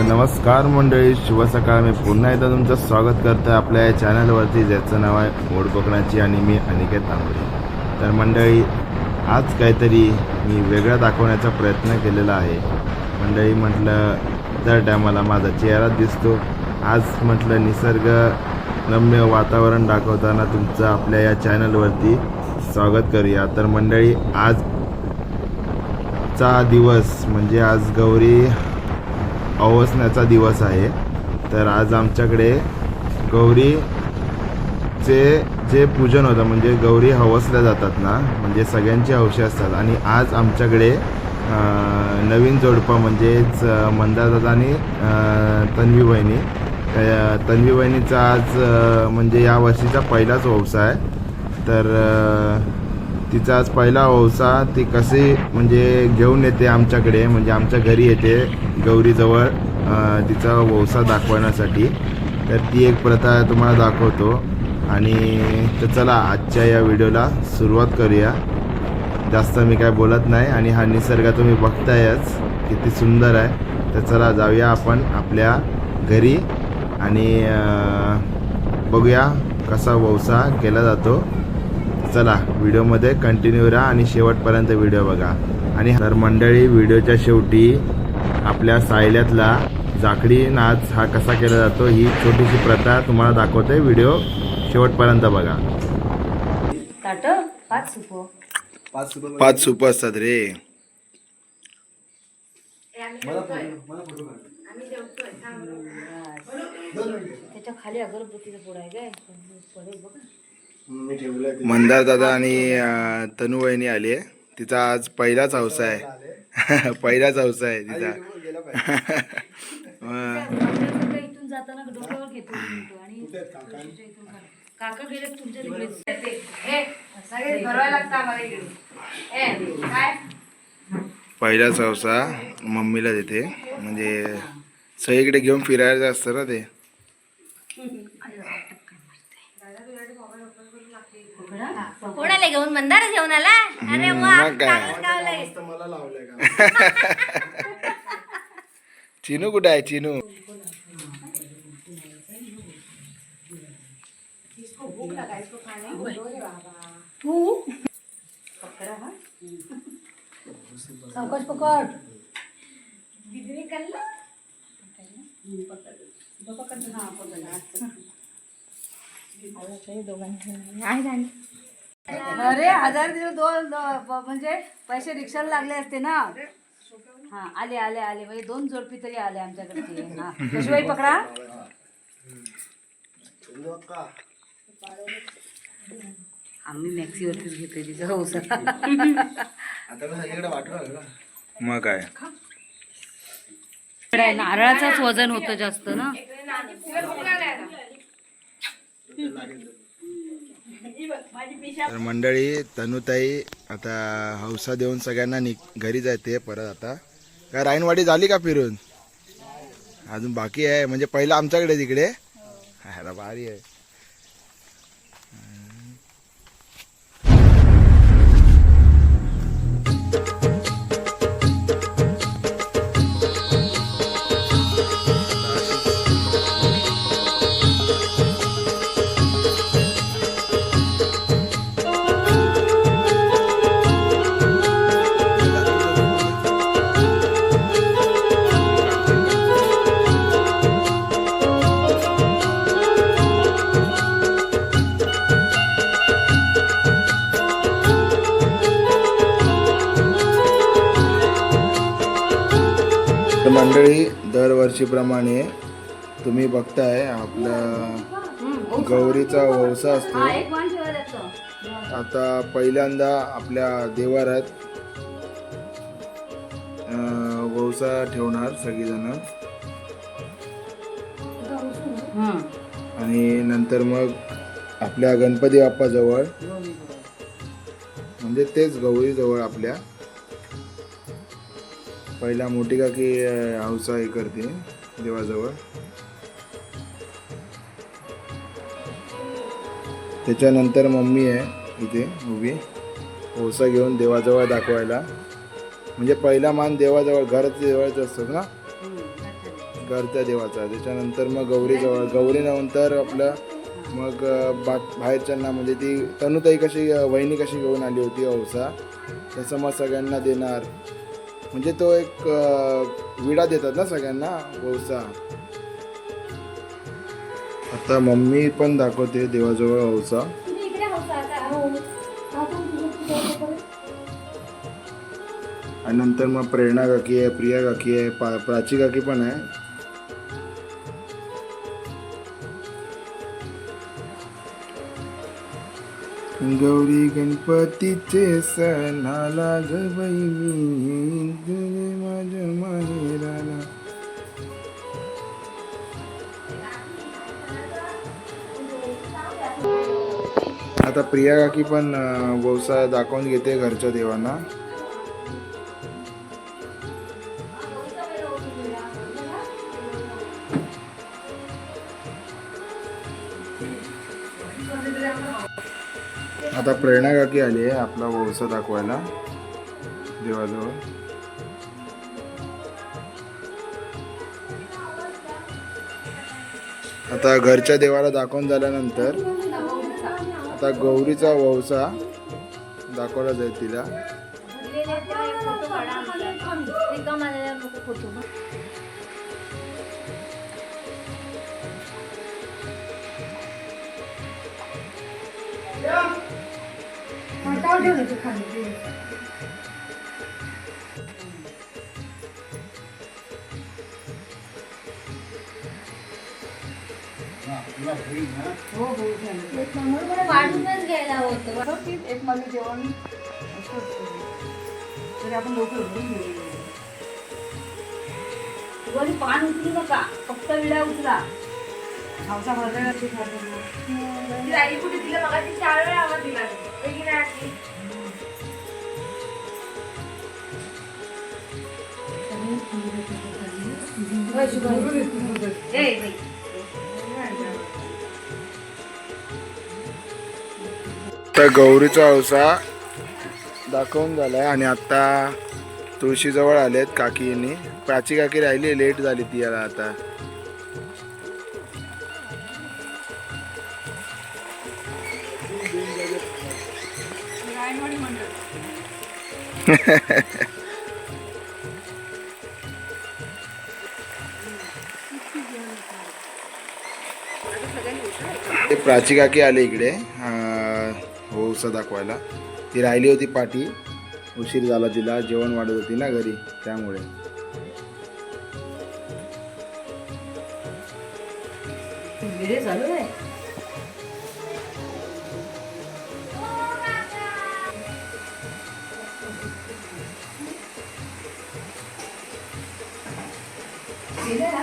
तर नमस्कार मंडळी शुभ सकाळ. मी पुन्हा एकदा तुमचं स्वागत करतो आहे आपल्या या चॅनलवरती ज्याचं नाव आहे ओढ कोकणाची आणि मी अनिकेत तांबरे तर मंडळी आज काहीतरी मी वेगळं दाखवण्याचा प्रयत्न केलेला आहे. मंडळी म्हटलं दर टायमाला माझा चेहरा दिसतो. आज म्हटलं निसर्ग रम्य वातावरण दाखवताना तुमचं आपल्या या चॅनलवरती स्वागत करूया. तर मंडळी आजचा दिवस म्हणजे आज गौरी अवसण्याचा दिवस आहे. तर आज आमच्याकडे गौरीचे जे पूजन होतं म्हणजे गौरी हवसल्या जातात ना म्हणजे सगळ्यांची हौशी असतात. आणि आज आमच्याकडे नवीन जोडपं म्हणजेच अं, आणि तन्वी वहिनी तन्वी वहिनीचा आज म्हणजे या वर्षीचा पहिलाच व्यवसाय आहे. तर तिचा आज पहिला व्यवसाय ती कशी म्हणजे घेऊन येते आमच्याकडे म्हणजे आमच्या घरी येते. गौरीजवळ तिचा वौसा दाखवण्यासाठी. तर ती एक प्रथा तुम्हाला दाखवतो. आणि तर चला आजच्या या व्हिडिओला सुरुवात करूया. जास्त मी काय बोलत नाही आणि हा निसर्ग तुम्ही बघतायच किती सुंदर आहे. तर चला जाऊया आपण आपल्या घरी आणि बघूया कसा वौसा केला जातो. चला व्हिडिओमध्ये कंटिन्यू राहा आणि शेवटपर्यंत व्हिडिओ बघा. आणि तर मंडळी व्हिडिओच्या शेवटी आपल्या सायल्यातला जाकडी नाच हा कसा केला जातो ही छोटीशी प्रथा तुम्हाला दाखवते. व्हिडिओ शेवटपर्यंत बघा. पाच सुपो. असतात रे. त्याच्याखाली अगरबत्तीचा पुढा आहे काय? पडेल बघ. मंदार दादा आणि अं, तनू वहिनी आली. आहे तिचा आज पहिलाच हौसा आहे. पहिलाच हौसा आहे तिचा. इथून जाताना डोक्यावर घेतो म्हणतो आणि तुळशीच्या इथून काढ. काका गेले तुमच्या तिकडे सगळे भरवायला लागतं आम्हाला इकडे काय पहिलाच हौसा मम्मीला देते म्हणजे सगळीकडे घेऊन फिरायचं असतं ना ते कोणाला घेऊन मंदार घेऊन आला अरे वा मग काय? चांगलंच गावलंय. चिनू कुठे आहे चिनू? तू? सावकाश पकड. दीदीने काढलं अरे हजार दिवस दोन म्हणजे पैसे रिक्षाला लागले असते ना? हा आले आले आले. म्हणजे दोन जोडपी तरी आले आमच्याकडे. हा. कशीबाई पकडा. आम्ही मॅक्सीवरतीच घेतोय तिचा हौसा. मग काय? नारळाचंच वजन होतं जास्त ना. तर मंडळी तनुताई आता हौसा देऊन सगळ्यांना नि घरी जाते परत आता. काय राईनवाडी झाली का फिरून? अजून बाकी आहे म्हणजे पहिलं आमच्याकडे तिकडे. अरे भारी आहे. मंडळी दरवर्षीप्रमाणे तुम्ही बघताय आपला गौरीचा वौसा असतो. आता पहिल्यांदा आपल्या देवारात अं, वौसा ठेवणार सगळीजण. आणि नंतर मग आपल्या गणपती बाप्पाजवळ म्हणजे तेच गौरीजवळ आपल्या पहिला मोठी काकी अं, हौसा हे करते देवाजवळ. त्याच्यानंतर मम्मी आहे इथे उभी. ओसा घेऊन देवाजवळ दाखवायला. म्हणजे पहिला मान देवाजवळ घराच्या देवाचं असतो ना? घरच्या देवाचा. त्याच्यानंतर मग गौरीजवळ. गौरीनंतर आपलं मग बा बाहेरच्यांना म्हणजे ती तनुताई कशी वहिनी कशी घेऊन आली होती औसा तसं मग सगळ्यांना देणार. म्हणजे तो एक विडा देतात ना सगळ्यांना औसा आता मम्मी पण दाखवते देवाजवळ आता? हो. आणि नंतर मग प्रेरणा काकी आहे प्रिया काकी आहे पा प्राची काकी पण आहे. गौरी गणपतीचे सणाला आला ग मी. माझ्या माहेराला आता प्रिया काकी पण व्यवसाय दाखवून घेते घरच्या देवांना. आता प्रेरणा काकी आली आहे आपला वळसा दाखवायला. देवाजवळ. आता घरच्या देवाला दाखवून झाल्यानंतर आता गौरीचा वौसा दाखवला जाईल तिला. Yeah. आहेत तेव्हा एक फोटो वाढूनच घ्यायला होतं एक मध्ये जेवण तरी आपण लवकर वरी पान उचलू नका फक्त विडा उचला पावसा भरलेला आई कुठे तिला मग चार वेळा आवाज दिला तर गौरीचा औसा दाखवून झालाय आणि आता तुळशीजवळ आलेत काकीनी. प्राची काकी राहिली लेट झाली ती याला आता. ते प्राची काकी आले इकडे. औसा दाखवायला. ती राहिली होती पाठी. उशीर झाला तिला. जेवण वाढत होती ना घरी त्यामुळे. वेळे ছেলেরা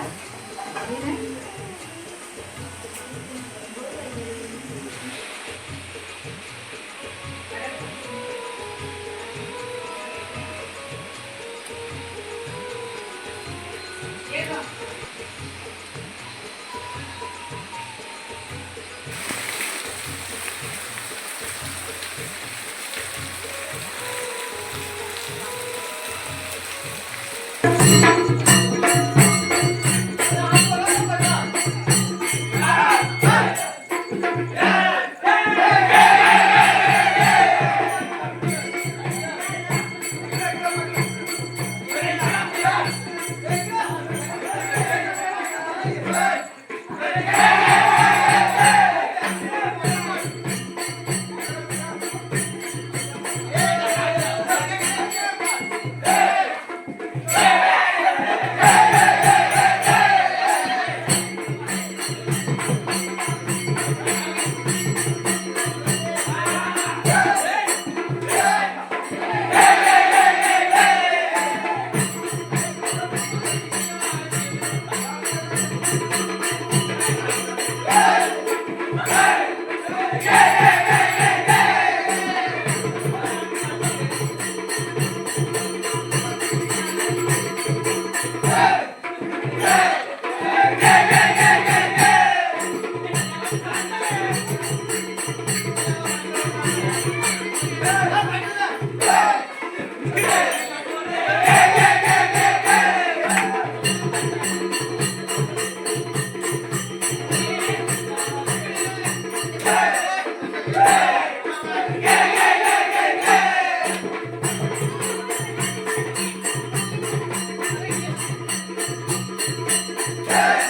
चालू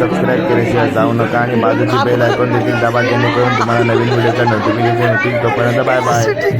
सबस्क्राईब केल्याशिवाय जाऊ नका आणि बाजूची बेल आयकॉन देखील दाबा जेणेकरून तुम्हाला नवीन व्हिडिओचा नोटिफिकेशन येतील. तोपर्यंत बाय बाय